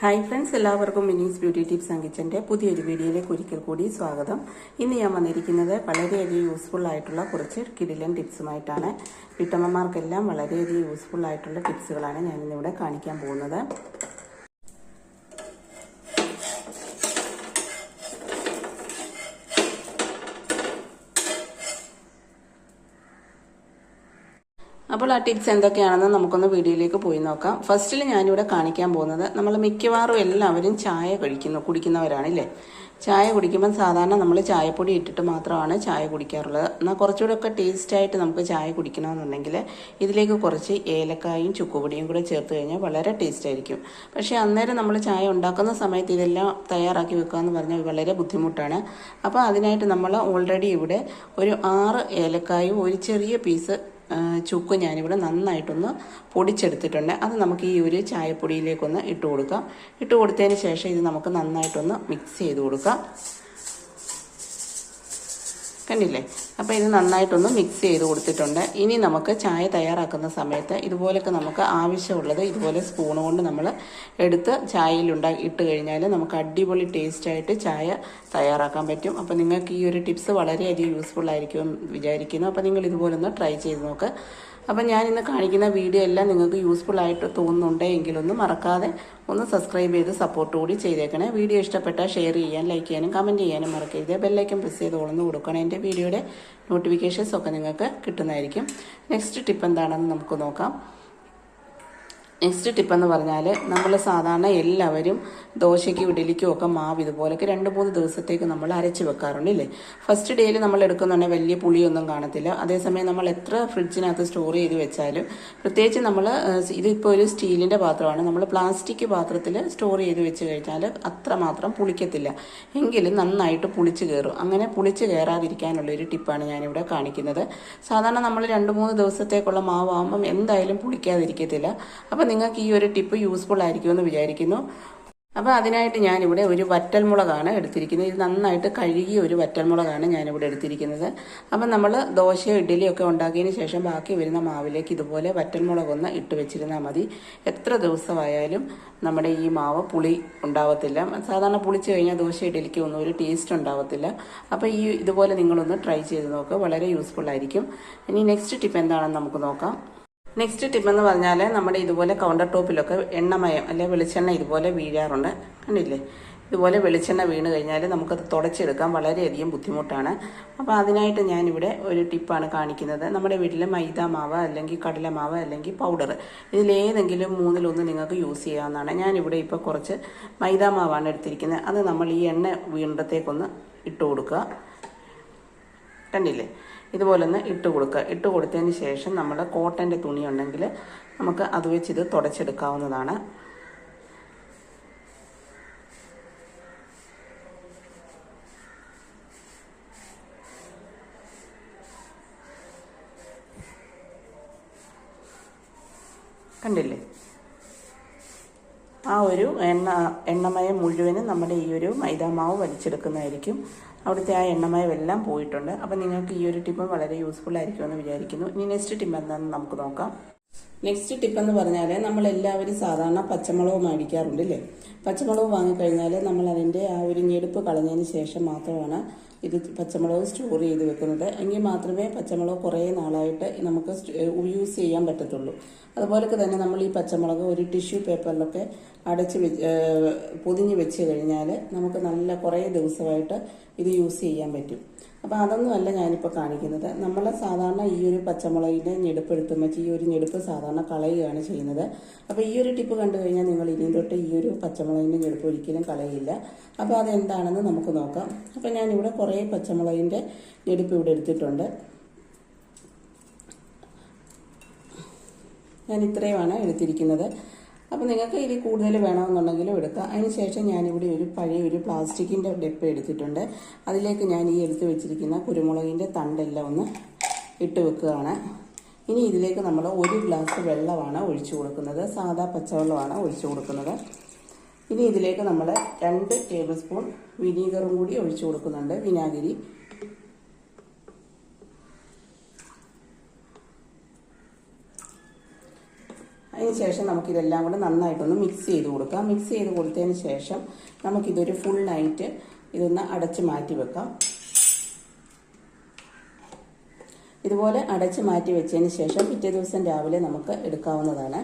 Hi friends എല്ലാവർക്കും Mini's beauty tips and കിച്ചന്റെ പുതിയൊരു വീഡിയോയിലേക്ക് ഒരിക്കൽ കൂടി സ്വാഗതം. ഇന്ന് ഞാൻ വന്നിരിക്കുന്നത് വളരെയധികം യൂസ്ഫുൾ ആയിട്ടുള്ള കുറച്ച് കിടിലൻ ടിപ്സുമായിട്ടാണ്. വീട്ടമ്മമാർക്കെല്ലാം വളരെയധികം യൂസ്ഫുൾ ആയിട്ടുള്ള ടിപ്സുകളാണ് ഞാനിന്നിവിടെ കാണിക്കാൻ പോകുന്നത്. അപ്പോൾ ആ ടിപ്സ് എന്തൊക്കെയാണെന്ന് നമുക്കൊന്ന് വീഡിയോയിലേക്ക് പോയി നോക്കാം. ഫസ്റ്റിൽ ഞാനിവിടെ കാണിക്കാൻ പോകുന്നത് നമ്മൾ മിക്കവാറും എല്ലാവരും ചായ കഴിക്കുന്നു കുടിക്കുന്നവരാണില്ലേ? ചായ കുടിക്കുമ്പോൾ സാധാരണ നമ്മൾ ചായപ്പൊടി ഇട്ടിട്ട് മാത്രമാണ് ചായ കുടിക്കാറുള്ളത്. എന്നാൽ കുറച്ചുകൂടെ ഒക്കെ ടേസ്റ്റായിട്ട് നമുക്ക് ചായ കുടിക്കണമെന്നുണ്ടെങ്കിൽ ഇതിലേക്ക് കുറച്ച് ഏലക്കായും ചുക്കുപൊടിയും കൂടെ ചേർത്ത് കഴിഞ്ഞാൽ വളരെ ടേസ്റ്റ് ആയിരിക്കും. പക്ഷേ അന്നേരം നമ്മൾ ചായ ഉണ്ടാക്കുന്ന സമയത്ത് ഇതെല്ലാം തയ്യാറാക്കി വെക്കുക എന്ന് പറഞ്ഞാൽ വളരെ ബുദ്ധിമുട്ടാണ്. അപ്പോൾ അതിനായിട്ട് നമ്മൾ ഓൾറെഡി ഇവിടെ ഒരു ആറ് ഏലക്കായും ഒരു ചെറിയ പീസ് ചുക്ക് ഞാനിവിടെ നന്നായിട്ടൊന്ന് പൊടിച്ചെടുത്തിട്ടുണ്ട്. അത് നമുക്ക് ഈ ഒരു ചായപ്പൊടിയിലേക്കൊന്ന് ഇട്ട് കൊടുക്കാം. ഇട്ട് കൊടുത്തതിന് ശേഷം ഇത് നമുക്ക് നന്നായിട്ടൊന്ന് മിക്സ് ചെയ്ത് കൊടുക്കാം. കണ്ടില്ലേ? അപ്പോൾ ഇത് നന്നായിട്ടൊന്ന് മിക്സ് ചെയ്ത് കൊടുത്തിട്ടുണ്ട്. ഇനി നമുക്ക് ചായ തയ്യാറാക്കുന്ന സമയത്ത് ഇതുപോലൊക്കെ നമുക്ക് ആവശ്യമുള്ളത് ഇതുപോലെ സ്പൂൺ കൊണ്ട് നമ്മൾ എടുത്ത് ചായയിൽ ഇട്ട് കഴിഞ്ഞാൽ നമുക്ക് അടിപൊളി ടേസ്റ്റായിട്ട് ചായ തയ്യാറാക്കാൻ പറ്റും. അപ്പോൾ നിങ്ങൾക്ക് ഈ ഒരു ടിപ്സ് വളരെയധികം യൂസ്ഫുൾ ആയിരിക്കും വിചാരിക്കുന്നു. അപ്പോൾ നിങ്ങൾ ഇതുപോലൊന്ന് ട്രൈ ചെയ്ത് നോക്ക്. അപ്പം ഞാൻ ഇന്ന് കാണിക്കുന്ന വീഡിയോ എല്ലാം നിങ്ങൾക്ക് യൂസ്ഫുൾ ആയിട്ട് തോന്നുന്നുണ്ടെങ്കിൽ ഒന്ന് മറക്കാതെ ഒന്ന് സബ്സ്ക്രൈബ് ചെയ്ത് സപ്പോർട്ട് കൂടി ചെയ്തേക്കണേ. വീഡിയോ ഇഷ്ടപ്പെട്ടാൽ ഷെയർ ചെയ്യാൻ ലൈക്ക് ചെയ്യാനും കമന്റ് ചെയ്യാനും മറക്കരുത്. ബെല്ലൈക്കൻ പ്രസ് ചെയ്ത് ഓളന്ന് കൊടുക്കണം. എന്റെ വീഡിയോയുടെ നോട്ടിഫിക്കേഷൻസ് ഒക്കെ നിങ്ങൾക്ക് കിട്ടുന്നതായിരിക്കും. നെക്സ്റ്റ് ടിപ്പ് എന്താണെന്ന് നമുക്ക് നോക്കാം. നെക്സ്റ്റ് ടിപ്പ് എന്ന് പറഞ്ഞാൽ നമ്മൾ സാധാരണ എല്ലാവരും ദോശയ്ക്കും ഇഡലിക്കും ഒക്കെ മാവ് ഇതുപോലൊക്കെ രണ്ട് മൂന്ന് ദിവസത്തേക്ക് നമ്മൾ അരച്ച് വെക്കാറുണ്ട് ഇല്ലേ? ഫസ്റ്റ് ഡേയിൽ നമ്മൾ എടുക്കുന്നുണ്ടെങ്കിൽ വലിയ പുളിയൊന്നും കാണത്തില്ല. അതേസമയം നമ്മൾ എത്ര ഫ്രിഡ്ജിനകത്ത് സ്റ്റോർ ചെയ്ത് വെച്ചാലും പ്രത്യേകിച്ച് നമ്മൾ ഇതിപ്പോൾ ഒരു സ്റ്റീലിന്റെ പാത്രമാണ്. നമ്മൾ പ്ലാസ്റ്റിക് പാത്രത്തിൽ സ്റ്റോർ ചെയ്ത് വെച്ച് കഴിഞ്ഞാൽ അത്രമാത്രം പുളിക്കത്തില്ല. എങ്കിലും നന്നായിട്ട് പുളിച്ച് കയറും അങ്ങനെ പുളിച്ച് കയറാതിരിക്കാനുള്ള ഒരു ടിപ്പാണ് ഞാനിവിടെ കാണിക്കുന്നത്. സാധാരണ നമ്മൾ രണ്ട് മൂന്ന് ദിവസത്തേക്കുള്ള മാവാകുമ്പം എന്തായാലും പുളിക്കാതിരിക്കത്തില്ല. അപ്പം നിങ്ങൾക്ക് ഈ ഒരു ടിപ്പ് യൂസ്ഫുൾ ആയിരിക്കുമെന്ന് വിചാരിക്കുന്നു. അപ്പോൾ അതിനായിട്ട് ഞാനിവിടെ ഒരു വറ്റൽമുളകാണ് എടുത്തിരിക്കുന്നത്. ഇത് നന്നായിട്ട് കഴുകിയ ഒരു വറ്റൽമുളകാണ് ഞാനിവിടെ എടുത്തിരിക്കുന്നത്. അപ്പം നമ്മൾ ദോശയോ ഇഡ്ഡലിയോ ഒക്കെ ഉണ്ടാക്കിയതിന് ശേഷം ബാക്കി വരുന്ന മാവിലേക്ക് ഇതുപോലെ വറ്റൽമുളകൊന്ന് ഇട്ട് വെച്ചിരുന്നാൽ മതി. എത്ര ദിവസമായാലും നമ്മുടെ ഈ മാവ് പുളി ഉണ്ടാവത്തില്ല. സാധാരണ പുളിച്ച് കഴിഞ്ഞാൽ ദോശ ഇഡ്ഡലിക്ക് ഒന്നും ഒരു ടേസ്റ്റ് ഉണ്ടാവത്തില്ല. അപ്പോൾ ഈ ഇതുപോലെ നിങ്ങളൊന്ന് ട്രൈ ചെയ്ത് നോക്കുക വളരെ യൂസ്ഫുൾ ആയിരിക്കും. ഇനി നെക്സ്റ്റ് ടിപ്പ് എന്താണെന്ന് നമുക്ക് നോക്കാം. നെക്സ്റ്റ് ടിപ്പ് എന്ന് പറഞ്ഞാൽ നമ്മുടെ ഇതുപോലെ കൗണ്ടർ ടോപ്പിലൊക്കെ എണ്ണമയം അല്ലെ വെളിച്ചെണ്ണ ഇതുപോലെ വീഴാറുണ്ട്. കണ്ടില്ലേ? ഇതുപോലെ വെളിച്ചെണ്ണ വീണ് കഴിഞ്ഞാൽ നമുക്കത് തുടച്ചെടുക്കാൻ വളരെയധികം ബുദ്ധിമുട്ടാണ്. അപ്പോൾ അതിനായിട്ട് ഞാനിവിടെ ഒരു ടിപ്പാണ് കാണിക്കുന്നത്. നമ്മുടെ വീട്ടിൽ മൈദ മാവ് അല്ലെങ്കിൽ കടല മാവ് അല്ലെങ്കിൽ പൗഡർ ഇതിലേതെങ്കിലും മൂന്നിലൊന്ന് നിങ്ങൾക്ക് യൂസ് ചെയ്യാവുന്നതാണ്. ഞാനിവിടെ ഇപ്പോൾ കുറച്ച് മൈദ മാവാണ് എടുത്തിരിക്കുന്നത്. അത് നമ്മൾ ഈ എണ്ണ വീണ്ടത്തേക്കൊന്ന് ഇട്ട് കൊടുക്കുക. കണ്ടില്ലേ? ഇതുപോലെ ഒന്ന് ഇട്ട് കൊടുക്കുക. ഇട്ട് കൊടുത്തതിന് ശേഷം നമ്മൾ കോട്ടന്റെ തുണി ഉണ്ടെങ്കിൽ നമുക്ക് അത് വെച്ച് ഇത് തുടച്ചെടുക്കാവുന്നതാണ്. കണ്ടില്ലേ? ആ ഒരു എണ്ണ എണ്ണമയം മുഴുവനും നമ്മുടെ ഈ ഒരു മൈദാമാവ് വലിച്ചെടുക്കുന്നതായിരിക്കും. അവിടുത്തെ ആ എണ്ണമയം എല്ലാം പോയിട്ടുണ്ട്. അപ്പം നിങ്ങൾക്ക് ഈ ഒരു ടിപ്പ് വളരെ യൂസ്ഫുൾ ആയിരിക്കുമെന്ന് വിചാരിക്കുന്നു. ഇനി നെക്സ്റ്റ് ടിപ്പ് എന്താണെന്ന് നമുക്ക് നോക്കാം. നെക്സ്റ്റ് ടിപ്പ് എന്ന് പറഞ്ഞാൽ നമ്മൾ എല്ലാവരും സാധാരണ പച്ചമുളക് മേടിക്കാറുണ്ട് അല്ലേ പച്ചമുളക് വാങ്ങിക്കഴിഞ്ഞാൽ നമ്മൾ അതിന്റെ ആ ഒരു ഞെടുപ്പ് കളഞ്ഞതിന് ശേഷം മാത്രമാണ് ഇത് പച്ചമുളക് സ്റ്റോർ ചെയ്ത് വെക്കുന്നത്. എങ്കിൽ മാത്രമേ പച്ചമുളക് കുറേ നാളായിട്ട് നമുക്ക് യൂസ് ചെയ്യാൻ പറ്റത്തുള്ളൂ. അതുപോലൊക്കെ തന്നെ നമ്മൾ ഈ പച്ചമുളക് ഒരു ടിഷ്യൂ പേപ്പറിലൊക്കെ അടച്ച് വെച്ച് പൊതിഞ്ഞ് വെച്ച് കഴിഞ്ഞാൽ നമുക്ക് നല്ല കുറേ ദിവസമായിട്ട് ഇത് യൂസ് ചെയ്യാൻ പറ്റും. അപ്പോൾ അതൊന്നുമല്ല ഞാനിപ്പോൾ കാണിക്കുന്നത്. നമ്മൾ സാധാരണ ഈ ഒരു പച്ചമുളകിന്റെ ഞെടുപ്പ് എടുത്തുമ്പോൾ ഈ ഒരു ഞെടുപ്പ് സാധാരണ കളയുകയാണ് ചെയ്യുന്നത്. അപ്പോൾ ഈ ഒരു ടിപ്പ് കണ്ടു കഴിഞ്ഞാൽ നിങ്ങൾ ഇനിയും തൊട്ട് ഈ ഒരു പച്ചമുളകിന്റെ ഞെടുപ്പ് ഒരിക്കലും കളയില്ല. അപ്പോൾ അതെന്താണെന്ന് നമുക്ക് നോക്കാം. അപ്പോൾ ഞാനിവിടെ കുറേ പച്ചമുളകിന്റെ ഞെടുപ്പ് ഇവിടെ എടുത്തിട്ടുണ്ട്. ഞാൻ ഇത്രയുമാണ് എടുത്തിരിക്കുന്നത്. അപ്പോൾ നിങ്ങൾക്ക് ഇതിൽ കൂടുതൽ വേണമെന്നുണ്ടെങ്കിലും എടുക്കാം. അതിന് ശേഷം ഞാനിവിടെ ഒരു പഴയ ഒരു പ്ലാസ്റ്റിക്കിന്റെ ഡെപ്പ് എടുത്തിട്ടുണ്ട്. അതിലേക്ക് ഞാൻ ഈ എടുത്ത് വെച്ചിരിക്കുന്ന കുരുമുളകിന്റെ തണ്ടെല്ലാം ഒന്ന് ഇട്ട് വെക്കുകയാണ്. ഇനി ഇതിലേക്ക് നമ്മൾ ഒരു ഗ്ലാസ് വെള്ളമാണ് ഒഴിച്ചു കൊടുക്കുന്നത്. സാധാ പച്ചവെള്ളമാണ് ഒഴിച്ചു കൊടുക്കുന്നത്. ഇനി ഇതിലേക്ക് നമ്മൾ രണ്ട് ടേബിൾ സ്പൂൺ വിനീഗറും കൂടി ഒഴിച്ചു കൊടുക്കുന്നുണ്ട്. വിനാഗിരി അതിന് ശേഷം നമുക്കിതെല്ലാം കൂടെ നന്നായിട്ടൊന്ന് മിക്സ് ചെയ്ത് കൊടുക്കാം. മിക്സ് ചെയ്ത് കൊടുത്തതിന് ശേഷം നമുക്കിതൊരു ഫുൾ നൈറ്റ് ഇതൊന്ന് അടച്ച് മാറ്റി വെക്കാം. ഇതുപോലെ അടച്ച് മാറ്റി വെച്ചതിന് ശേഷം പിറ്റേ ദിവസം രാവിലെ നമുക്ക് എടുക്കാവുന്നതാണ്.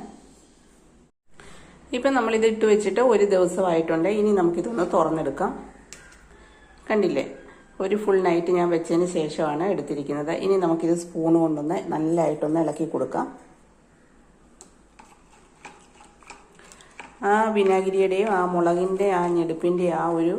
ഇപ്പം നമ്മളിത് ഇട്ട് വെച്ചിട്ട് ഒരു ദിവസമായിട്ടുണ്ട്. ഇനി നമുക്കിതൊന്ന് തുറന്നെടുക്കാം. കണ്ടില്ലേ? ഒരു ഫുൾ നൈറ്റ് ഞാൻ വെച്ചതിന് ശേഷമാണ് എടുത്തിരിക്കുന്നത്. ഇനി നമുക്കിത് സ്പൂൺ കൊണ്ടൊന്ന് നല്ലതായിട്ടൊന്ന് ഇളക്കി കൊടുക്കാം. ആ വിനാഗിരിയുടെയും ആ മുളകിന്റെ ആ ഞെടുപ്പിന്റെ ആ ഒരു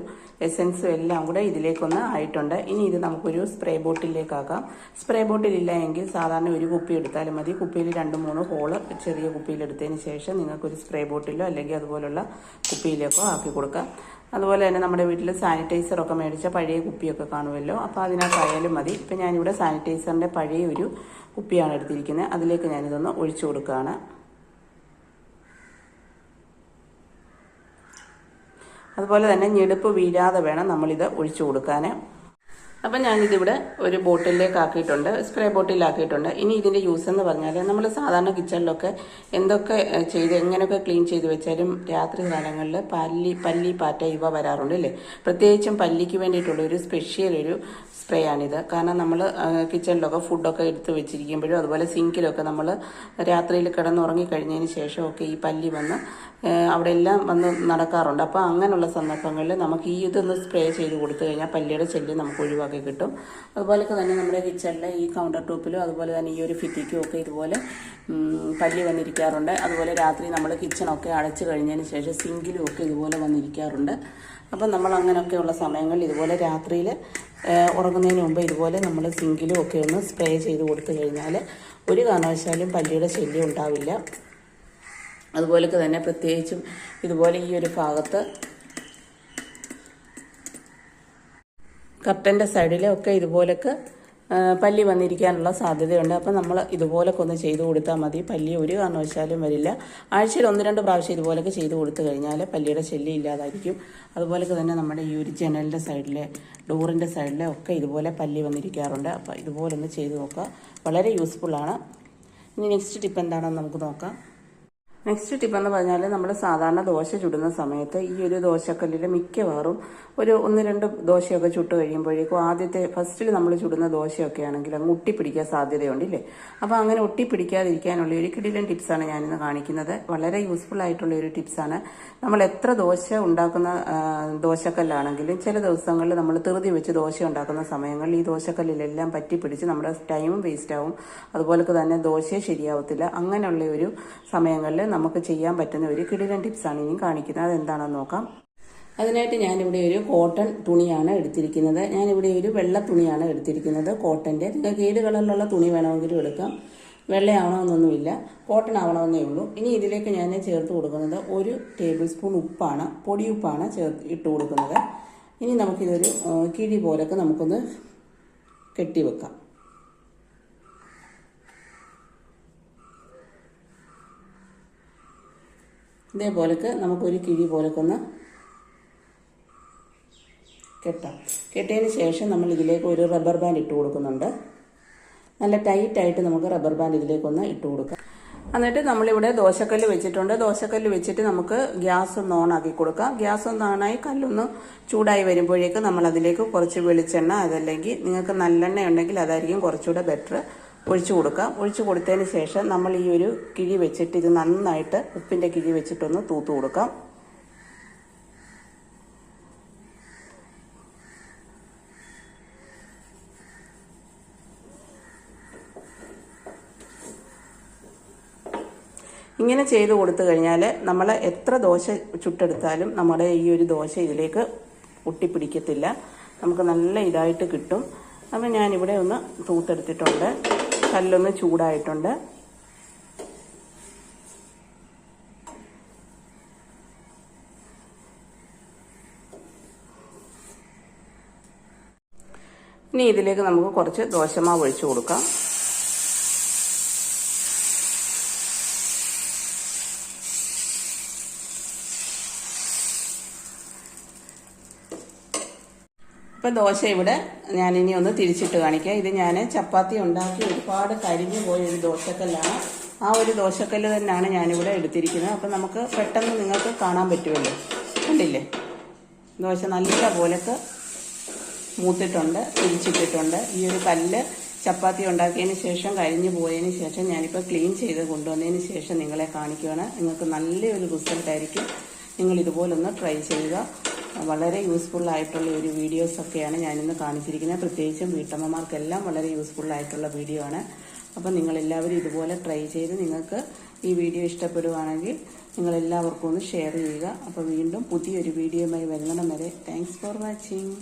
എസൻസും എല്ലാം കൂടെ ഇതിലേക്കൊന്ന് ആയിട്ടുണ്ട്. ഇനി ഇത് നമുക്കൊരു സ്പ്രേ ബോട്ടിലേക്കാക്കാം സ്പ്രേ ബോട്ടിലില്ല എങ്കിൽ സാധാരണ ഒരു കുപ്പി എടുത്താലും മതി. കുപ്പിയിൽ രണ്ട് മൂന്ന് ഹോൾ ചെറിയ കുപ്പിയിലെടുത്തതിന് ശേഷം നിങ്ങൾക്കൊരു സ്പ്രേ ബോട്ടിലോ അല്ലെങ്കിൽ അതുപോലുള്ള കുപ്പിയിലേക്കോ ആക്കി കൊടുക്കാം. അതുപോലെ തന്നെ നമ്മുടെ വീട്ടിൽ സാനിറ്റൈസറൊക്കെ മേടിച്ച പഴയ കുപ്പിയൊക്കെ കാണുമല്ലോ. അപ്പോൾ അതിനകത്തായാലും മതി. ഇപ്പം ഞാനിവിടെ സാനിറ്റൈസറിന്റെ പഴയ ഒരു കുപ്പിയാണ് എടുത്തിരിക്കുന്നത്. അതിലേക്ക് ഞാനിതൊന്ന് ഒഴിച്ചു കൊടുക്കുകയാണ്. അതുപോലെ തന്നെ ഞെടുപ്പ് വീഴാതെ വേണം നമ്മളിത് ഒഴിച്ചു കൊടുക്കാൻ അപ്പം ഞാനിതിവിടെ ഒരു ബോട്ടിലേക്ക് ആക്കിയിട്ടുണ്ട് സ്പ്രേ ബോട്ടിലാക്കിയിട്ടുണ്ട്. ഇനി ഇതിന്റെ യൂസ് എന്ന് പറഞ്ഞാൽ നമ്മൾ സാധാരണ കിച്ചണിലൊക്കെ എന്തൊക്കെ ചെയ്ത് എങ്ങനെയൊക്കെ ക്ലീൻ ചെയ്ത് വെച്ചാലും രാത്രി കാലങ്ങളിൽ പല്ലി പല്ലി പാറ്റ ഇവ വരാറുണ്ട് അല്ലേ? പ്രത്യേകിച്ചും പല്ലിക്ക് വേണ്ടിയിട്ടുള്ള ഒരു സ്പെഷ്യൽ ഒരു സ്പ്രേ ആണിത് കാരണം നമ്മൾ കിച്ചണിലൊക്കെ ഫുഡൊക്കെ എടുത്ത് വെച്ചിരിക്കുമ്പോഴും അതുപോലെ സിങ്കിലൊക്കെ നമ്മൾ രാത്രിയിൽ കിടന്നുറങ്ങി കഴിഞ്ഞതിന് ശേഷമൊക്കെ ഈ പല്ലി വന്ന് അവിടെ എല്ലാം വന്ന് നടക്കാറുണ്ട്. അപ്പോൾ അങ്ങനെയുള്ള സന്ദർഭങ്ങളിൽ നമുക്ക് ഈ ഇതൊന്ന് സ്പ്രേ ചെയ്ത് കൊടുത്തു കഴിഞ്ഞാൽ പല്ലിയുടെ ശല്യം നമുക്ക് ഒഴിവാക്കി കിട്ടും. അതുപോലൊക്കെ തന്നെ നമ്മുടെ കിച്ചണിലെ ഈ കൗണ്ടർ ടോപ്പിലും അതുപോലെ തന്നെ ഈ ഒരു ഫിറ്റിക്കും ഒക്കെ ഇതുപോലെ പല്ലി വന്നിരിക്കാറുണ്ട്. അതുപോലെ രാത്രി നമ്മൾ കിച്ചണൊക്കെ അടച്ചു കഴിഞ്ഞതിന് ശേഷം സിങ്കിലും ഒക്കെ ഇതുപോലെ വന്നിരിക്കാറുണ്ട്. അപ്പം നമ്മൾ അങ്ങനെയൊക്കെയുള്ള സമയങ്ങളിൽ ഇതുപോലെ രാത്രിയിൽ ഉറങ്ങുന്നതിന് മുമ്പ് ഇതുപോലെ നമ്മൾ സിങ്കിലും ഒക്കെ ഒന്ന് സ്പ്രേ ചെയ്ത് കൊടുത്തു കഴിഞ്ഞാൽ ഒരു കാരണവശാലും പല്ലിയുടെ ശല്യം ഉണ്ടാവില്ല. അതുപോലൊക്കെ തന്നെ പ്രത്യേകിച്ചും ഇതുപോലെ ഈ ഒരു ഭാഗത്ത് കർട്ടന്റെ സൈഡിലൊക്കെ ഇതുപോലൊക്കെ പല്ലി വന്നിരിക്കാനുള്ള സാധ്യതയുണ്ട്. അപ്പം നമ്മൾ ഇതുപോലൊക്കെ ഒന്ന് ചെയ്ത് കൊടുത്താൽ മതി. പല്ലി ഒരു കാരണവശാലും വരില്ല. ആഴ്ചയിൽ ഒന്ന് രണ്ട് പ്രാവശ്യം ഇതുപോലൊക്കെ ചെയ്തു കൊടുത്തു കഴിഞ്ഞാൽ പല്ലിയുടെ ശല്യം ഇല്ലാതായിരിക്കും. അതുപോലൊക്കെ തന്നെ നമ്മുടെ ഈ ഒരു ജനലിന്റെ സൈഡിലെ ഡോറിന്റെ സൈഡിലെ ഒക്കെ ഇതുപോലെ പല്ലി വന്നിരിക്കാറുണ്ട്. അപ്പോൾ ഇതുപോലെ ഒന്ന് ചെയ്ത് നോക്കുക. വളരെ യൂസ്ഫുള്ളാണ് ഇനി നെക്സ്റ്റ് ടിപ്പ് എന്താണെന്ന് നമുക്ക് നോക്കാം. നെക്സ്റ്റ് ടിപ്പ് എന്ന് പറഞ്ഞാൽ നമ്മൾ സാധാരണ ദോശ ചുടുന്ന സമയത്ത് ഈ ഒരു ദോശക്കല്ലിൽ മിക്കവാറും ഒരു ഒന്ന് രണ്ട് ദോശയൊക്കെ ചുട്ട് കഴിയുമ്പോഴേക്കും ആദ്യത്തെ ഫസ്റ്റിൽ നമ്മൾ ചുടുന്ന ദോശയൊക്കെ ആണെങ്കിൽ അങ്ങ് ഒട്ടിപ്പിടിക്കാൻ സാധ്യതയുണ്ട് ഇല്ലേ അപ്പോൾ അങ്ങനെ ഒട്ടിപ്പിടിക്കാതിരിക്കാനുള്ള ഒരു കിടിലൻ ടിപ്സാണ് ഞാനിന്ന് കാണിക്കുന്നത്. വളരെ യൂസ്ഫുൾ ആയിട്ടുള്ള ഒരു ടിപ്സാണ്. നമ്മൾ എത്ര ദോശ ഉണ്ടാക്കുന്ന ദോശക്കല്ലാണെങ്കിലും ചില ദിവസങ്ങളിൽ നമ്മൾ തെറുതി വെച്ച് ദോശ ഉണ്ടാക്കുന്ന സമയങ്ങളിൽ ഈ ദോശക്കല്ലിലെല്ലാം പറ്റിപ്പിടിച്ച് നമ്മുടെ ടൈമും വേസ്റ്റ് ആവും. അതുപോലൊക്കെ തന്നെ ദോശയെ ശരിയാവത്തില്ല. അങ്ങനെയുള്ള ഒരു സമയങ്ങളിൽ നമുക്ക് ചെയ്യാൻ പറ്റുന്ന ഒരു കിടിലൻ ടിപ്സാണ് ഇനി കാണിക്കുന്നത്. അതെന്താണെന്ന് നോക്കാം. അതിനായിട്ട് ഞാനിവിടെ ഒരു കോട്ടൺ തുണിയാണ് എടുത്തിരിക്കുന്നത്. ഞാനിവിടെ ഒരു വെള്ള തുണിയാണ് എടുത്തിരിക്കുന്നത്. കോട്ടന്റെ നിങ്ങൾക്ക് ഏത് കളറിലുള്ള തുണി വേണമെങ്കിലും എടുക്കാം. വെള്ളയാവണമെന്നൊന്നുമില്ല. കോട്ടൺ ആവണമെന്നേ ഉള്ളൂ. ഇനി ഇതിലേക്ക് ഞാൻ ചേർത്ത് കൊടുക്കുന്നത് ഒരു ടേബിൾ സ്പൂൺ ഉപ്പാണ്. പൊടിയുപ്പാണ് ചേർത്ത് ഇട്ട് കൊടുക്കുന്നത്. ഇനി നമുക്കിതൊരു കിഴി പോലൊക്കെ നമുക്കൊന്ന് കെട്ടിവെക്കാം. ഇതേപോലൊക്കെ നമുക്കൊരു കിഴി പോലൊക്കെ ഒന്ന് കെട്ടാം. കെട്ടിയതിന് ശേഷം നമ്മൾ ഇതിലേക്ക് ഒരു റബ്ബർ ബാൻഡ് ഇട്ട് കൊടുക്കുന്നുണ്ട്. നല്ല ടൈറ്റായിട്ട് നമുക്ക് റബ്ബർ ബാൻഡ് ഇതിലേക്കൊന്ന് ഇട്ട് കൊടുക്കാം. എന്നിട്ട് നമ്മളിവിടെ ദോശക്കല്ല് വെച്ചിട്ടുണ്ട്. ദോശക്കല്ല് വെച്ചിട്ട് നമുക്ക് ഗ്യാസ് ഒന്ന് ഓൺ ആക്കി കൊടുക്കാം. ഗ്യാസ് ഒന്ന് ഓണായി കല്ലൊന്ന് ചൂടായി വരുമ്പോഴേക്കും നമ്മൾ അതിലേക്ക് കുറച്ച് വെളിച്ചെണ്ണ അതല്ലെങ്കിൽ നിങ്ങൾക്ക് നല്ലെണ്ണ ഉണ്ടെങ്കിൽ അതായിരിക്കും കുറച്ചുകൂടെ ബെറ്റർ ഒഴിച്ചു കൊടുക്കുക ഒഴിച്ചു കൊടുത്തതിന് ശേഷം നമ്മൾ ഈ ഒരു കിഴി വെച്ചിട്ട് ഇത് നന്നായിട്ട് ഉപ്പിന്റെ കിഴി വെച്ചിട്ടൊന്ന് തൂത്ത് കൊടുക്കാം. ഇങ്ങനെ ചെയ്ത് കൊടുത്തു കഴിഞ്ഞാൽ നമ്മൾ എത്ര ദോശ ചുട്ടെടുത്താലും നമ്മുടെ ഈ ഒരു ദോശ ഇതിലേക്ക് ഒട്ടിപ്പിടിക്കത്തില്ല. നമുക്ക് നല്ല ഇതായിട്ട് കിട്ടും. അപ്പം ഞാനിവിടെ ഒന്ന് തൂത്തെടുത്തിട്ടുണ്ട്. കല്ലൊന്ന് ചൂടായിട്ടുണ്ട്. ഇനി ഇതിലേക്ക് നമുക്ക് കുറച്ച് ദോശമാവ് ഒഴിച്ചു കൊടുക്കാം. ഇപ്പം ദോശ ഇവിടെ ഞാൻ ഇനി ഒന്ന് തിരിച്ചിട്ട് കാണിക്കാം. ഇത് ഞാൻ ചപ്പാത്തി ഉണ്ടാക്കി ഒരുപാട് കരിഞ്ഞു പോയ ഒരു ദോശക്കല്ലാണ്. ആ ഒരു ദോശക്കല്ല് തന്നെയാണ് ഞാനിവിടെ എടുത്തിരിക്കുന്നത്. അപ്പം നമുക്ക് പെട്ടെന്ന് നിങ്ങൾക്ക് കാണാൻ പറ്റുമല്ലോ. കണ്ടില്ലേ? ദോശ നല്ല പോലൊക്കെ മൂത്തിട്ടുണ്ട് തിരിച്ചിട്ടിട്ടുണ്ട്. ഈ ഒരു കല്ല് ചപ്പാത്തി ഉണ്ടാക്കിയതിന് ശേഷം കഴിഞ്ഞു പോയതിന് ശേഷം ഞാനിപ്പോൾ ക്ലീൻ ചെയ്ത് കൊണ്ടുവന്നതിന് ശേഷം നിങ്ങളെ കാണിക്കുകയാണ്. നിങ്ങൾക്ക് നല്ലൊരു റിസൾട്ടായിരിക്കും. നിങ്ങൾ ഇതുപോലൊന്ന് ട്രൈ ചെയ്യുക. വളരെ യൂസ്ഫുൾ ആയിട്ടുള്ള ഒരു വീഡിയോസ് ഒക്കെയാണ് ഞാനിന്ന് കാണിച്ചിരിക്കുന്നത്. പ്രത്യേകിച്ചും വീട്ടമ്മമാർക്കെല്ലാം വളരെ യൂസ്ഫുൾ ആയിട്ടുള്ള വീഡിയോ ആണ്. അപ്പം നിങ്ങളെല്ലാവരും ഇതുപോലെ ട്രൈ ചെയ്ത് നിങ്ങൾക്ക് ഈ വീഡിയോ ഇഷ്ടപ്പെടുവാണെങ്കിൽ നിങ്ങളെല്ലാവർക്കും ഒന്ന് ഷെയർ ചെയ്യുക. അപ്പോൾ വീണ്ടും പുതിയൊരു വീഡിയോയുമായി വരുന്നിടം വരെ താങ്ക്സ് ഫോർ വാച്ചിങ്